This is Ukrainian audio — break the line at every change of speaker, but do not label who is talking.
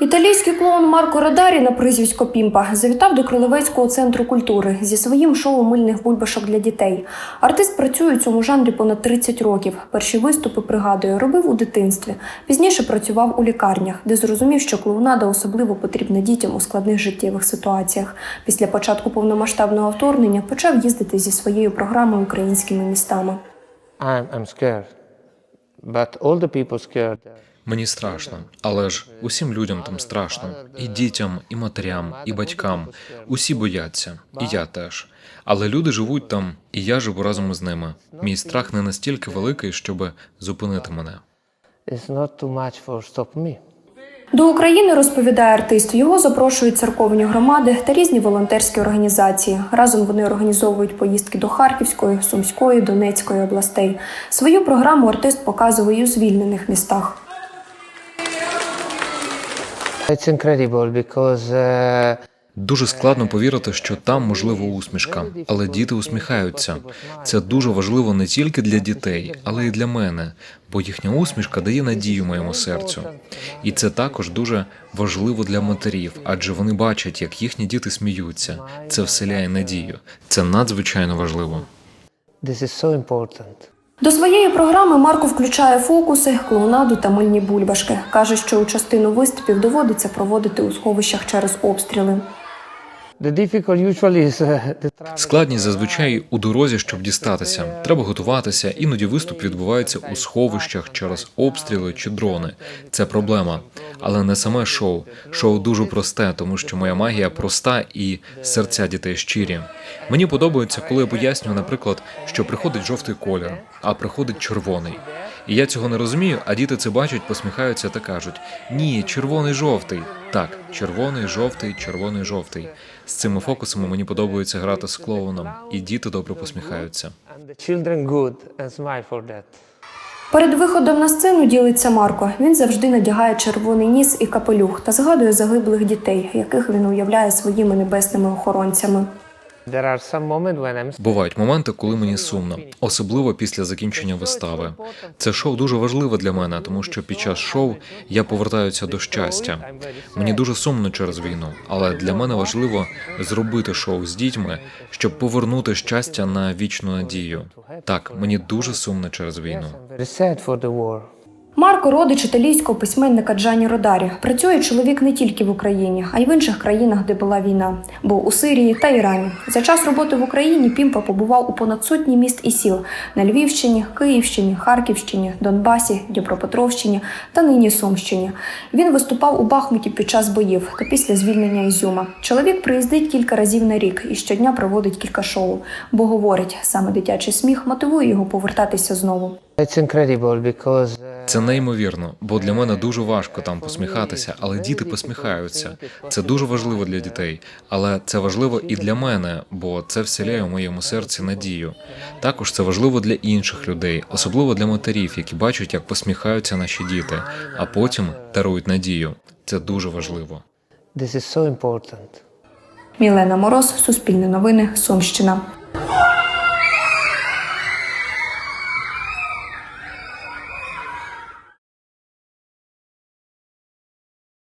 Італійський клоун Марко Радарі на прізвисько Пімпа завітав до Кролевецького центру культури зі своїм шоу мильних бульбашок для дітей. Артист працює у цьому жанрі понад 30 років. Перші виступи пригадує, робив у дитинстві. Пізніше працював у лікарнях, де зрозумів, що клоунада особливо потрібна дітям у складних життєвих ситуаціях. Після початку повномасштабного вторгнення почав їздити зі своєю програмою українськими містами.
I'm, scared. But all the people scared.
Мені страшно, але ж усім людям там страшно. І дітям, і матерям, і батькам. Усі бояться, і я теж. Але люди живуть там, і я живу разом із ними. Мій страх не настільки великий, щоб зупинити мене.
До України розповідає артист. Його запрошують церковні громади та різні волонтерські організації. Разом вони організовують поїздки до Харківської, Сумської, Донецької областей. Свою програму артист показує у звільнених містах.
It's incredible because uh,
Дуже складно повірити, що там можлива усмішка, але діти усміхаються. Це дуже важливо не тільки для дітей, але й для мене, бо їхня усмішка дає надію моєму серцю. І це також дуже важливо для матерів, адже вони бачать, як їхні діти сміються. Це вселяє надію. Це надзвичайно важливо.
this is so important.
До своєї програми Марко включає фокуси, клоунаду та мильні бульбашки. Каже, що у частину виступів доводиться проводити у сховищах через обстріли.
Uh.
Складність зазвичай у дорозі, щоб дістатися. Треба готуватися. Іноді виступ відбувається у сховищах через обстріли чи дрони. Це проблема. Але не саме шоу. Шоу дуже просте, тому що моя магія проста і серця дітей щирі. Мені подобається, коли я пояснюю, наприклад, що приходить жовтий колір, а приходить червоний. І я цього не розумію, а діти це бачать, посміхаються та кажуть: ні, червоний жовтий. Так, червоний, жовтий, червоний, жовтий. З цими фокусами мені подобається грати з клоуном, і діти добре посміхаються.
Перед виходом на сцену ділиться Марко. Він завжди надягає червоний ніс і капелюх та згадує загиблих дітей, яких він уявляє своїми небесними охоронцями.
Бувають моменти, коли мені сумно, особливо після закінчення вистави. Це шоу дуже важливе для мене, тому що під час шоу я повертаюся до щастя. Мені дуже сумно через війну, але для мене важливо зробити шоу з дітьми, щоб повернути щастя на вічну надію. Так, мені дуже сумно через війну.
Марко родич італійського письменника Джані Родарі. Працює чоловік не тільки в Україні, а й в інших країнах, де була війна. Був у Сирії та Ірані. За час роботи в Україні Пімпа побував у понад сотні міст і сіл на Львівщині, Київщині, Харківщині, Донбасі, Дніпропетровщині та нині Сумщині. Він виступав у Бахмуті під час боїв та після звільнення Ізюма. Чоловік приїздить кілька разів на рік і щодня проводить кілька шоу, бо говорить, саме дитячий сміх мотивує його повертатися знову.
Uh,
Це неймовірно, бо для мене дуже важко там посміхатися, але діти посміхаються. Це дуже важливо для дітей, але це важливо і для мене, бо це вселяє у моєму серці надію. Також це важливо для інших людей, особливо для матерів, які бачать, як посміхаються наші діти, а потім дарують надію. Це дуже важливо.
this is so important.
Мілена Мороз, Суспільне новини, Сумщина.